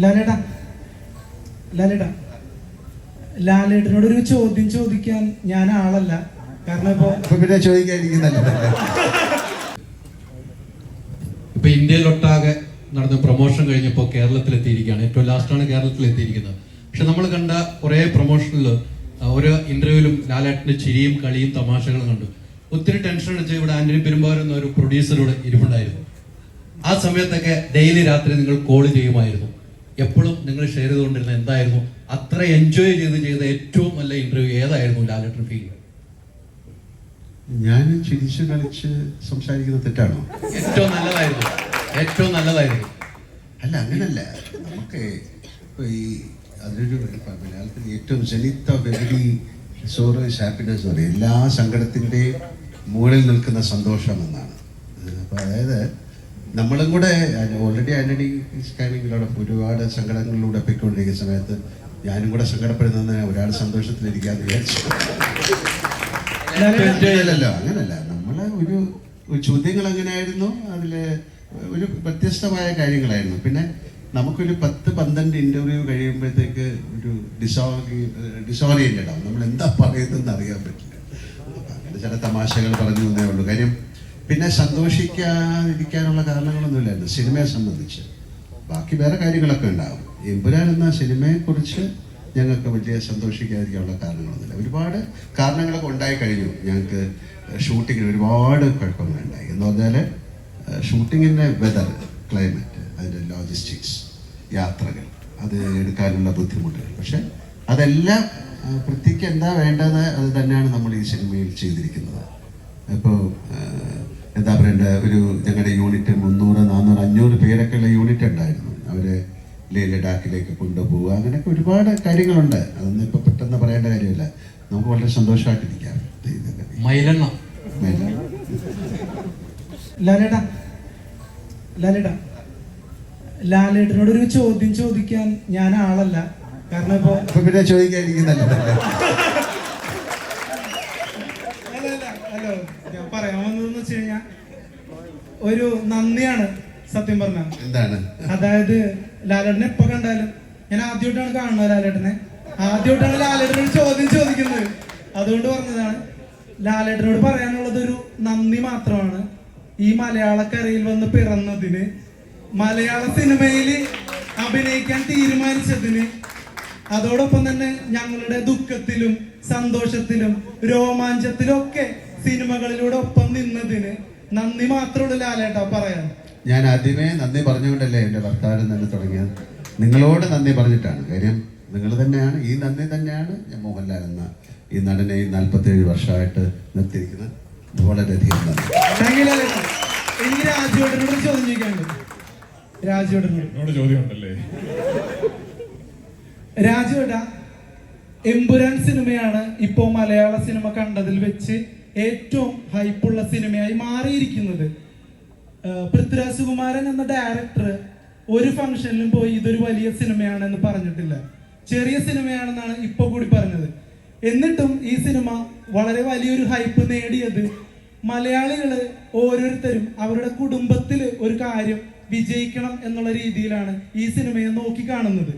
ലാലേട്ടാ. ലാലേട്ടാ. ലാലേട്ടനോട് ഒരു ചോദ്യം ചോദിക്കാൻ ഞാൻ ആളല്ല. കാരണം ഇപ്പോ പിന്നെ ഇപ്പൊ ഇന്ത്യയിലൊട്ടാകെ നടന്ന പ്രൊമോഷൻ കഴിഞ്ഞപ്പോൾ കേരളത്തിൽ എത്തിയിരിക്കുകയാണ് ഏറ്റവും ലാസ്റ്റാണ് കേരളത്തിൽ എത്തിയിരിക്കുന്നത് പക്ഷെ നമ്മൾ കണ്ട കുറേ പ്രൊമോഷനിൽ ഓരോ ഇന്റർവ്യൂവിലും ലാലേട്ടന്റെ ചിരിയും കളിയും തമാശകളും കണ്ടു. ഒത്തിരി ടെൻഷൻ അടിച്ച് ഇവിടെ ആന്റണി പെരുമ്പാവൂർ എന്ന ഒരു പ്രൊഡ്യൂസറോട് ഇരിപ്പുണ്ടായിരുന്നു. ആ സമയത്തൊക്കെ ഡെയിലി രാത്രി നിങ്ങൾ കോൾ ചെയ്യുമായിരുന്നു. എപ്പോഴും നിങ്ങൾ ഷെയർ ചെയ്തുകൊണ്ടിരുന്ന എന്തായിരുന്നു? അത്ര എൻജോയ് ചെയ്ത് ചെയ്ത ഏറ്റവും നല്ല ഇന്റർവ്യൂ ഏതായിരുന്നു ലാലേട്ടൻ ഫീൽ ഞാൻ ചിരിച്ച് കളിച്ച് സംസാരിക്കുന്ന തെറ്റാണോ? ഏറ്റവും നല്ലതായിരുന്നു. ഏറ്റവും നല്ലതായിരുന്നു. അല്ല അങ്ങനല്ല. നമുക്ക് ഈ അതിനൊരു മലയാളത്തിൽ ഏറ്റവും ജനിത്ത വെബിലി സോറ് ഹാപ്പിനെസ് പറയും. എല്ലാ സങ്കടത്തിന്റെയും മുകളിൽ നിൽക്കുന്ന സന്തോഷം എന്നാണ് അപ്പോൾ അതായത് നമ്മളും കൂടെ ഓൾറെഡി ആന്റണി സ്കാനിങ്ങിലൂടെ ഒരുപാട് സങ്കടങ്ങളിലൂടെ പൊയ്ക്കൊണ്ടിരിക്കുന്ന സമയത്ത് ഞാനും കൂടെ സങ്കടപ്പെടുന്ന ഒരാൾ സന്തോഷത്തിലിരിക്കാന്ന് വിചാരിച്ചു. അല്ലല്ലോ അങ്ങനല്ല നമ്മളെ ഒരു ചോദ്യങ്ങൾ എങ്ങനെയായിരുന്നു? അതിൽ ഒരു വ്യത്യസ്തമായ കാര്യങ്ങളായിരുന്നു. പിന്നെ നമുക്കൊരു പത്ത് പന്ത്രണ്ട് ഇന്റർവ്യൂ കഴിയുമ്പോഴത്തേക്ക് ഒരു ഡിസോറി ഡിസോറിയന്റഡ് ആവും. നമ്മൾ എന്താ പറയുന്നതെന്ന് അറിയാൻ പറ്റില്ല. അങ്ങനെ ചില തമാശകൾ പറഞ്ഞു തന്നേ ഉള്ളൂ. കാര്യം പിന്നെ സന്തോഷിക്കാതിരിക്കാനുള്ള കാരണങ്ങളൊന്നുമില്ലായിരുന്നു സിനിമയെ സംബന്ധിച്ച്. ബാക്കി വേറെ കാര്യങ്ങളൊക്കെ ഉണ്ടാകും എമ്പുരാൻ എന്ന സിനിമയെക്കുറിച്ച് ഞങ്ങൾക്ക് വലിയ സന്തോഷിക്കാതിരിക്കാനുള്ള കാരണങ്ങളൊന്നുമില്ല. ഒരുപാട് കാരണങ്ങളൊക്കെ ഉണ്ടായി കഴിഞ്ഞു. ഞങ്ങൾക്ക് ഷൂട്ടിങ്ങിന് ഒരുപാട് കുഴപ്പങ്ങളുണ്ടായി. എന്ന് പറഞ്ഞാൽ ഷൂട്ടിങ്ങിന്റെ വെതർ ക്ലൈമറ്റ് അതിന്റെ ലോജിസ്റ്റിക്സ് യാത്രകൾ അത് എടുക്കാനുള്ള ബുദ്ധിമുട്ടുകൾ. പക്ഷെ അതെല്ലാം പൃഥ്വിക്ക് എന്താ വേണ്ടത് അത് തന്നെയാണ് നമ്മൾ ഈ സിനിമയിൽ ചെയ്തിരിക്കുന്നത്. ഇപ്പോൾ എന്താ പറയണ്ട ഒരു ഞങ്ങളുടെ യൂണിറ്റ് മുന്നൂറ് നാന്നൂറ് അഞ്ഞൂറ് പേരൊക്കെ ഉള്ള യൂണിറ്റ് ഉണ്ടായിരുന്നു. അവരെ ലേ ലഡാക്കിലേക്ക് കൊണ്ടുപോവുക. അങ്ങനെയൊക്കെ ഒരുപാട് കാര്യങ്ങളുണ്ട്. അതൊന്നും ഇപ്പൊ പെട്ടെന്ന് പറയേണ്ട കാര്യമില്ല. നമുക്ക് വളരെ സന്തോഷമായിട്ടിരിക്കാം. മൈലെണ്ണ. മേലെ. ലാലേട്ടാ. ലാലേട്ടാ. ലാലേട്ടനോട് ഒരു ചോദ്യം ചോദിക്കാൻ ഞാൻ ആളല്ല. കാരണം ഇപ്പൊ ചോദിക്കാൻ പിന്നെ ചോദിക്കാതിരിക്കുന്നല്ലേ അല്ല, അല്ല, ഹലോ ഞാൻ പറയാൻ വന്നതെന്ന് വെച്ച് കഴിഞ്ഞാ ഒരു നന്ദിയാണ് സത്യം പറഞ്ഞ എന്താണ്? അതായത് ലാലേട്ടനെ എപ്പോ കണ്ടാലും ഞാൻ ആദ്യമായിട്ടാണ് കാണുന്നത് ലാലേട്ടനെ. ആദ്യമായിട്ടാണ് ലാലേട്ടനോട് ചോദ്യം ചോദിക്കുന്നത്. അതുകൊണ്ട് പറഞ്ഞതാണ് ലാലേട്ടനോട് പറയാനുള്ളത് ഒരു നന്ദി മാത്രമാണ്. ഈ മലയാളക്കരയിൽ വന്ന് പിറന്നതിന് മലയാള സിനിമയിൽ അഭിനയിക്കാൻ തീരുമാനിച്ചതിന് അതോടൊപ്പം തന്നെ ഞങ്ങളുടെ ദുഃഖത്തിലും സന്തോഷത്തിലും രോമാഞ്ചത്തിലും ഒക്കെ സിനിമകളിലൂടെ ഒപ്പം നിന്നതിന് നന്ദി മാത്രമുള്ള ലാലേട്ടാ പറയാൻ. ഞാൻ ആദ്യമേ നന്ദി പറഞ്ഞുകൊണ്ടല്ലേ എന്റെ ഭർത്താവിനും തന്നെ തുടങ്ങിയത്? നിങ്ങളോട് നന്ദി പറഞ്ഞിട്ടാണ്. കാര്യം നിങ്ങൾ തന്നെയാണ് ഈ നന്ദി തന്നെയാണ് ഞാൻ മോഹൻലാൽ എന്ന ഈ നടനെ ഈ നാൽപ്പത്തേഴ് വർഷമായിട്ട് നിർത്തിയിരിക്കുന്നത്. വളരെയധികം എനിക്ക് രാജുവേട്ടനോട് ഒരു ചോദ്യം ചോദിക്കാനുണ്ട്. രാജുവേട്ടനോട്. എന്നോട് ചോദ്യമുണ്ടല്ലേ? രാജുവേട്ട എമ്പുരാൻ സിനിമയാണ് ഇപ്പോ മലയാള സിനിമ കണ്ടതിൽ വെച്ച് ഏറ്റവും ഹൈപ്പുള്ള സിനിമയായി മാറിയിരിക്കുന്നത്. പൃഥ്വിരാജ് സുകുമാരൻ എന്ന ഡയറക്ടർ ഒരു ഫംഗ്ഷനിലും പോയി ഇതൊരു വലിയ സിനിമയാണെന്ന് പറഞ്ഞിട്ടില്ല. ചെറിയ സിനിമയാണെന്നാണ് ഇപ്പോൾ കൂടി പറഞ്ഞത്. എന്നിട്ടും ഈ സിനിമ വളരെ വലിയൊരു ഹൈപ്പ് നേടിയത് മലയാളികൾ ഓരോരുത്തരും അവരുടെ കുടുംബത്തിൽ ഒരു കാര്യം വിജയിക്കണം എന്നുള്ള രീതിയിലാണ് ഈ സിനിമയെ നോക്കി കാണുന്നത്.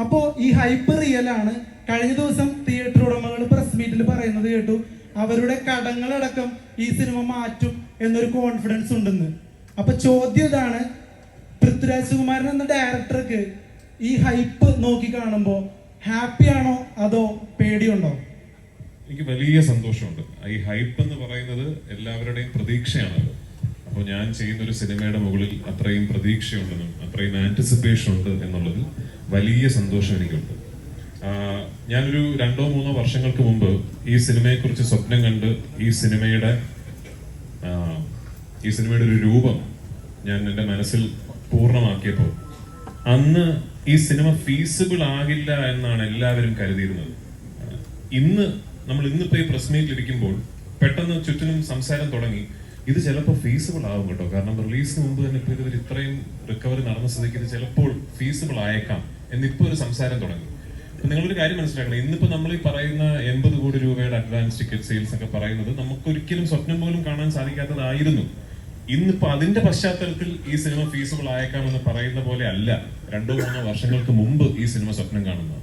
അപ്പോ ഈ ഹൈപ്പ് റിയൽ ആണ്. കഴിഞ്ഞ ദിവസം തിയേറ്റർ ഉടമകൾ പ്രസ് മീറ്റിൽ പറയുന്നത് കേട്ടു അവരുടെ കടങ്ങളടക്കം ഈ സിനിമ മാറ്റും എന്നൊരു കോൺഫിഡൻസ് ഉണ്ടെന്ന്. അപ്പൊ ചോദ്യം ഇതാണ് പൃഥ്വിരാജ് സുകുമാരൻ എന്ന ഡയറക്ടർക്ക് ഈ ഹൈപ്പ് നോക്കി കാണുമ്പോൾ ഹാപ്പി ആണോ അതോ പേടിയുണ്ടോ? എനിക്ക് വലിയ സന്തോഷമുണ്ട്. ഈ ഹൈപ്പ് എന്ന് പറയുന്നത് എല്ലാവരുടെയും പ്രതീക്ഷയാണ് അപ്പൊ അപ്പോൾ ഞാൻ ചെയ്യുന്ന ഒരു സിനിമയുടെ മുകളിൽ അത്രയും പ്രതീക്ഷയുണ്ടെന്നും അത്രയും ആന്റിസിപ്പേഷൻ ഉണ്ട് എന്നുള്ളതിൽ വലിയ സന്തോഷം എനിക്കുണ്ട്. ഞാനൊരു രണ്ടോ മൂന്നോ വർഷങ്ങൾക്ക് മുമ്പ് ഈ സിനിമയെക്കുറിച്ച് സ്വപ്നം കണ്ട് ഈ സിനിമയുടെ ഈ സിനിമയുടെ ഒരു രൂപം ഞാൻ എന്റെ മനസ്സിൽ പൂർണമാക്കിയപ്പോൾ അന്ന് ഈ സിനിമ ഫീസിബിൾ ആകില്ല എന്നാണ് എല്ലാവരും കരുതിയിരുന്നത്. ഇന്ന് നമ്മൾ ഇന്നിപ്പോ ഈ പ്രസ് മീറ്റിൽ ഇരിക്കുമ്പോൾ പെട്ടെന്ന് ചുറ്റിനും സംസാരം തുടങ്ങി. ഇത് ചിലപ്പോൾ ഫീസിബിൾ ആവും കേട്ടോ. കാരണം റിലീസിന് മുമ്പ് തന്നെ ഇപ്പോൾ ഇത്രയും റിക്കവറി നടന്ന സ്ഥിതിക്ക് ഇത് ചിലപ്പോൾ ഫീസിബിൾ ആയേക്കാം എന്നിപ്പോ ഒരു സംസാരം തുടങ്ങി. നിങ്ങളൊരു കാര്യം മനസ്സിലാക്കണം. ഇന്നിപ്പോ നമ്മൾ ഈ പറയുന്ന എൺപത് കോടി രൂപയുടെ അഡ്വാൻസ് ടിക്കറ്റ് സെയിൽസ് ഒക്കെ പറയുന്നത് നമുക്ക് ഒരിക്കലും സ്വപ്നം പോലും കാണാൻ സാധിക്കാത്തതായിരുന്നു. ഇന്നിപ്പോ അതിന്റെ പശ്ചാത്തലത്തിൽ ഈ സിനിമ ഫീസിബിൾ ആയേക്കാമെന്ന് പറയുന്ന പോലെ അല്ല. രണ്ടോ മൂന്നോ വർഷങ്ങൾക്ക് മുമ്പ് ഈ സിനിമ സ്വപ്നം കാണുന്നത്.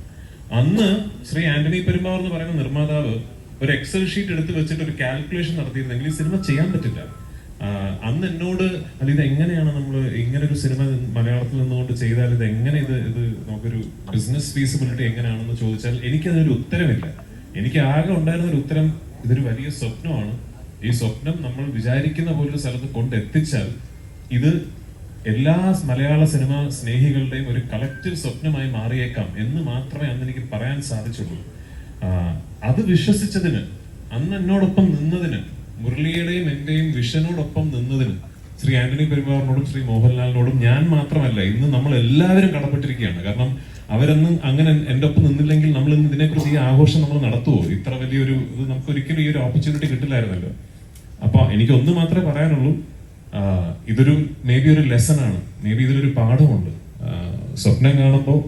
അന്ന് ശ്രീ ആന്റണി പെരുമാർ എന്ന് പറയുന്ന നിർമ്മാതാവ് ഒരു എക്സൽ ഷീറ്റ് എടുത്ത് വെച്ചിട്ട് ഒരു കാൽക്കുലേഷൻ നടത്തിയിരുന്നെങ്കിൽ ഈ സിനിമ ചെയ്യാൻ പറ്റില്ല. അന്ന് എന്നോട് അല്ല ഇത് എങ്ങനെയാണ് നമ്മൾ ഇങ്ങനെ ഒരു സിനിമ മലയാളത്തിൽ നിന്നുകൊണ്ട് ചെയ്താൽ ഇത് എങ്ങനെ ഇത് ഇത് നമുക്കൊരു ബിസിനസ് ഫീസിബിലിറ്റി എങ്ങനെയാണെന്ന് ചോദിച്ചാൽ എനിക്കതിനൊരു ഉത്തരമില്ല. എനിക്ക് ആകെ ഉണ്ടായിരുന്ന ഒരു ഉത്തരം ഇതൊരു വലിയ സ്വപ്നമാണ്. ഈ സ്വപ്നം നമ്മൾ വിചാരിക്കുന്ന പോലൊരു സ്ഥലത്ത് കൊണ്ടെത്തിച്ചാൽ ഇത് എല്ലാ മലയാള സിനിമ സ്നേഹികളുടെയും ഒരു കളക്റ്റീവ് സ്വപ്നമായി മാറിയേക്കാം എന്ന് മാത്രമേ അന്ന് എനിക്ക് പറയാൻ സാധിച്ചുള്ളൂ. അത് വിശ്വസിച്ചതിന് അന്ന് എന്നോടൊപ്പം നിന്നതിന് മുരളിയുടെയും എന്റെയും വിഷനോടൊപ്പം നിന്നതിന് ശ്രീ ആന്റണി പെരുമാറിനോടും ശ്രീ മോഹൻലാലിനോടും ഞാൻ മാത്രമല്ല ഇന്ന് നമ്മൾ എല്ലാവരും കടപ്പെട്ടിരിക്കുകയാണ്. കാരണം അവരൊന്നും അങ്ങനെ എന്റെ ഒപ്പം നിന്നില്ലെങ്കിൽ നമ്മൾ ഇന്ന് ഇതിനെക്കുറിച്ച് ഈ ആഘോഷം നമ്മൾ നടത്തുമോ ഇത്ര വലിയൊരു ഇത് നമുക്ക് ഒരിക്കലും ഈ ഒരു ഓപ്പർച്യൂണിറ്റി കിട്ടില്ലായിരുന്നല്ലോ. അപ്പൊ എനിക്ക് ഒന്ന് മാത്രമേ പറയാനുള്ളൂ ഇതൊരു മേ ബി ഒരു ലെസൺ ആണ്. മേ ബി ഇതിലൊരു പാഠമുണ്ട് സ്വപ്നം കാണുമ്പോൾ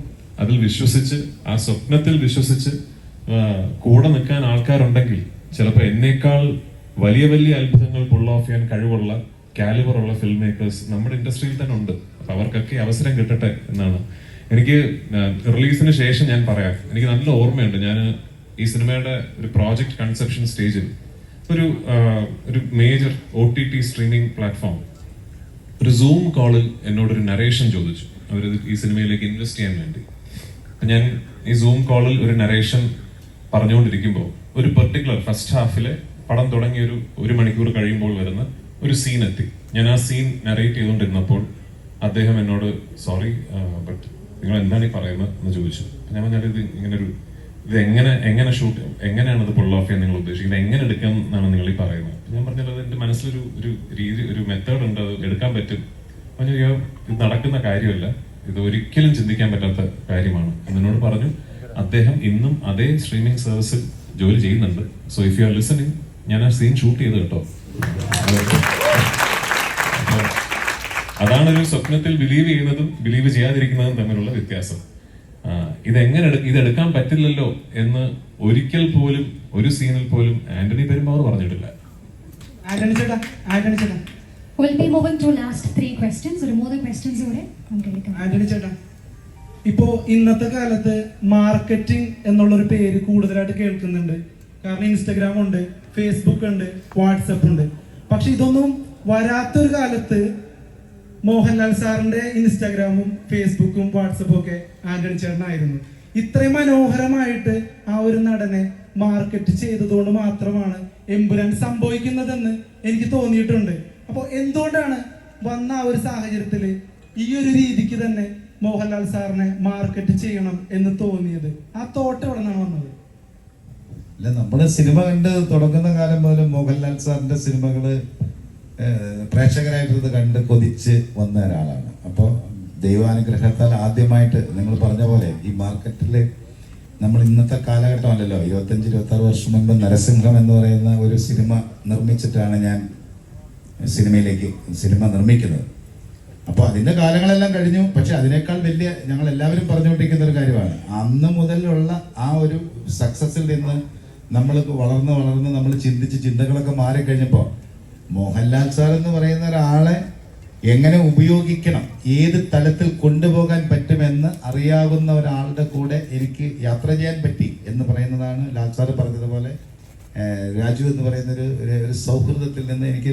അതിൽ വിശ്വസിച്ച് ആ സ്വപ്നത്തിൽ വിശ്വസിച്ച് കൂടെ നിൽക്കാൻ ആൾക്കാരുണ്ടെങ്കിൽ ചിലപ്പോൾ എന്നേക്കാൾ വലിയ വലിയ അത്ഭുതങ്ങൾ പുൾ ഓഫ് ചെയ്യാൻ കഴിവുള്ള കാലിബർ ഉള്ള ഫിലിം മേക്കേഴ്സ് നമ്മുടെ ഇൻഡസ്ട്രിയിൽ തന്നെ ഉണ്ട്. അപ്പൊ അവർക്കൊക്കെ അവസരം കിട്ടട്ടെ എന്നാണ്. എനിക്ക് റിലീസിന് ശേഷം ഞാൻ പറയാം. എനിക്ക് നല്ല ഓർമ്മയുണ്ട്. ഞാൻ ഈ സിനിമയുടെ ഒരു പ്രോജക്റ്റ് കൺസെപ്ഷൻ സ്റ്റേജിൽ ഒരു ഒരു major O T T streaming platform ഒരു സൂം കോളിൽ എന്നോടൊരു നരേഷൻ ചോദിച്ചു. അവർ ഈ സിനിമയിലേക്ക് ഇൻവെസ്റ്റ് ചെയ്യാൻ വേണ്ടി. അപ്പം ഞാൻ ഈ സൂം കോളിൽ ഒരു നരേഷൻ പറഞ്ഞുകൊണ്ടിരിക്കുമ്പോൾ ഒരു പെർട്ടിക്കുലർ ഫസ്റ്റ് ഹാഫിലെ പടം തുടങ്ങി ഒരു ഒരു മണിക്കൂർ കഴിയുമ്പോൾ വരുന്ന ഒരു സീൻ എത്തി. ഞാൻ ആ സീൻ നറേറ്റ് ചെയ്തുകൊണ്ടിരുന്നപ്പോൾ അദ്ദേഹം എന്നോട് സോറി ബട്ട് നിങ്ങൾ എന്താണ് ഈ പറയുന്നത്? എന്ന് ചോദിച്ചു. ഞാൻ പറഞ്ഞാൽ ഇത് ഇങ്ങനെ ഒരു ഇത് എങ്ങനെ എങ്ങനെ ഷൂട്ട് എങ്ങനെയാണ് ഇത് പുള്ള ഓഫ് ചെയ്യാൻ നിങ്ങൾ ഉദ്ദേശിക്കുന്നത്? എങ്ങനെ എടുക്കാം എന്നാണ് നിങ്ങൾ ഈ പറയുന്നത്? ഞാൻ ഞാൻ പറഞ്ഞത് എന്റെ മനസ്സിലൊരു ഒരു രീതി ഒരു മെത്തേഡ് ഉണ്ട് അത് എടുക്കാൻ പറ്റും. പറഞ്ഞാൽ ചോദിച്ചു, ഇത് നടക്കുന്ന കാര്യമല്ല. ഇത് ഒരിക്കലും ചിന്തിക്കാൻ പറ്റാത്ത കാര്യമാണ്. എന്നോട് പറഞ്ഞു അദ്ദേഹം ഇന്നും അതേ സ്ട്രീമിംഗ് സർവീസിൽ ജോലി ചെയ്യുന്നുണ്ട്. So if you are listening ഞാൻ ആ സീൻ ഷൂട്ട് ചെയ്ത് കേട്ടോ. അതാണ് ഒരു സ്വപ്നത്തിൽ ബിലീവ് ചെയ്യുന്നതും ബിലീവ് ചെയ്യാതിരിക്കുന്നതും തമ്മിലുള്ള വ്യത്യാസം. ഇതെങ്ങനെ ഇതെടുക്കാൻ പറ്റില്ലല്ലോ എന്ന് ഒരിക്കൽ പോലും ഒരു സീനിൽ പോലും ആന്റണി പെരുമ്പാവർ പറഞ്ഞിട്ടില്ല. ആന്റണി ചേട്ടാ ആന്റണി ചേട്ടാ. We'll be moving to last three questions. ഒരു മൂന്ന് questions കൂടെ നമുക്ക് എടുക്കാം. ആന്റണി ചേട്ടാ ഇപ്പോ ഇന്നത്തെ കാലത്ത് മാർക്കറ്റിംഗ് എന്നുള്ള ഒരു പേര് കൂടുതലായിട്ട് കേൾക്കുന്നുണ്ട്. കാരണം ഇൻസ്റ്റഗ്രാം ഉണ്ട് ഫേസ്ബുക്ക് ഉണ്ട് വാട്സപ്പ് ഉണ്ട്. പക്ഷെ ഇതൊന്നും വരാത്തൊരു കാലത്ത് മോഹൻലാൽ സാറിന്റെ ഇൻസ്റ്റാഗ്രാമും ഫേസ്ബുക്കും വാട്സപ്പും ഒക്കെ ആന്റണി ചേട്ടനായിരുന്നു. ഇത്രയും മനോഹരമായിട്ട് ആ ഒരു നടനെ മാർക്കറ്റ് ചെയ്തതുകൊണ്ട് മാത്രമാണ് എമ്പുരാൻ സംഭവിക്കുന്നതെന്ന് എനിക്ക് തോന്നിയിട്ടുണ്ട്. അപ്പോൾ എന്തുകൊണ്ടാണ് വന്ന ആ ഒരു സാഹചര്യത്തിൽ ഈ ഒരു രീതിക്ക് തന്നെ മോഹൻലാൽ സാറിനെ മാർക്കറ്റ് ചെയ്യണം എന്ന് തോന്നിയത്? ആ തോട്ട് എവിടെ നിന്നാണ് വന്നത്? അല്ല നമ്മുടെ സിനിമ കണ്ട് തുടങ്ങുന്ന കാലം മുതൽ മോഹൻലാൽ സാറിന്റെ സിനിമകൾ പ്രേക്ഷകരായിട്ട് കണ്ട് കൊതിച്ച് വന്ന ഒരാളാണ്. അപ്പോൾ ദൈവാനുഗ്രഹത്താൽ ആദ്യമായിട്ട് നിങ്ങൾ പറഞ്ഞ പോലെ ഈ മാർക്കറ്റിൽ നമ്മൾ ഇന്നത്തെ കാലഘട്ടമല്ലല്ലോ ഇരുപത്തഞ്ച് ഇരുപത്തി ആറ് വർഷം മുൻപ് നരസിംഹം എന്ന് പറയുന്ന ഒരു സിനിമ നിർമ്മിച്ചിട്ടാണ് ഞാൻ സിനിമയിലേക്ക് സിനിമ നിർമ്മിക്കുന്നത്. അപ്പോൾ അതിന്റെ കാലങ്ങളെല്ലാം കഴിഞ്ഞു പക്ഷെ അതിനേക്കാൾ വലിയ ഞങ്ങൾ എല്ലാവരും പറഞ്ഞുകൊണ്ടിരിക്കുന്ന ഒരു കാര്യമാണ് അന്ന് മുതലുള്ള ആ ഒരു സക്സസിൽ നിന്ന് നമ്മൾ വളർന്ന് വളർന്ന് നമ്മൾ ചിന്തിച്ച് ചിന്തകളൊക്കെ മാറിക്കഴിഞ്ഞപ്പോൾ മോഹൻലാൽ സാർ എന്ന് പറയുന്ന ഒരാളെ എങ്ങനെ ഉപയോഗിക്കണം ഏത് തലത്തിൽ കൊണ്ടുപോകാൻ പറ്റുമെന്ന് അറിയാവുന്ന ഒരാളുടെ കൂടെ എനിക്ക് യാത്ര ചെയ്യാൻ പറ്റി എന്ന് പറയുന്നതാണ് ലാൽ സാർ പറഞ്ഞതുപോലെ രാജു എന്ന് പറയുന്ന ഒരു സൗഹൃദത്തിൽ നിന്ന് എനിക്ക്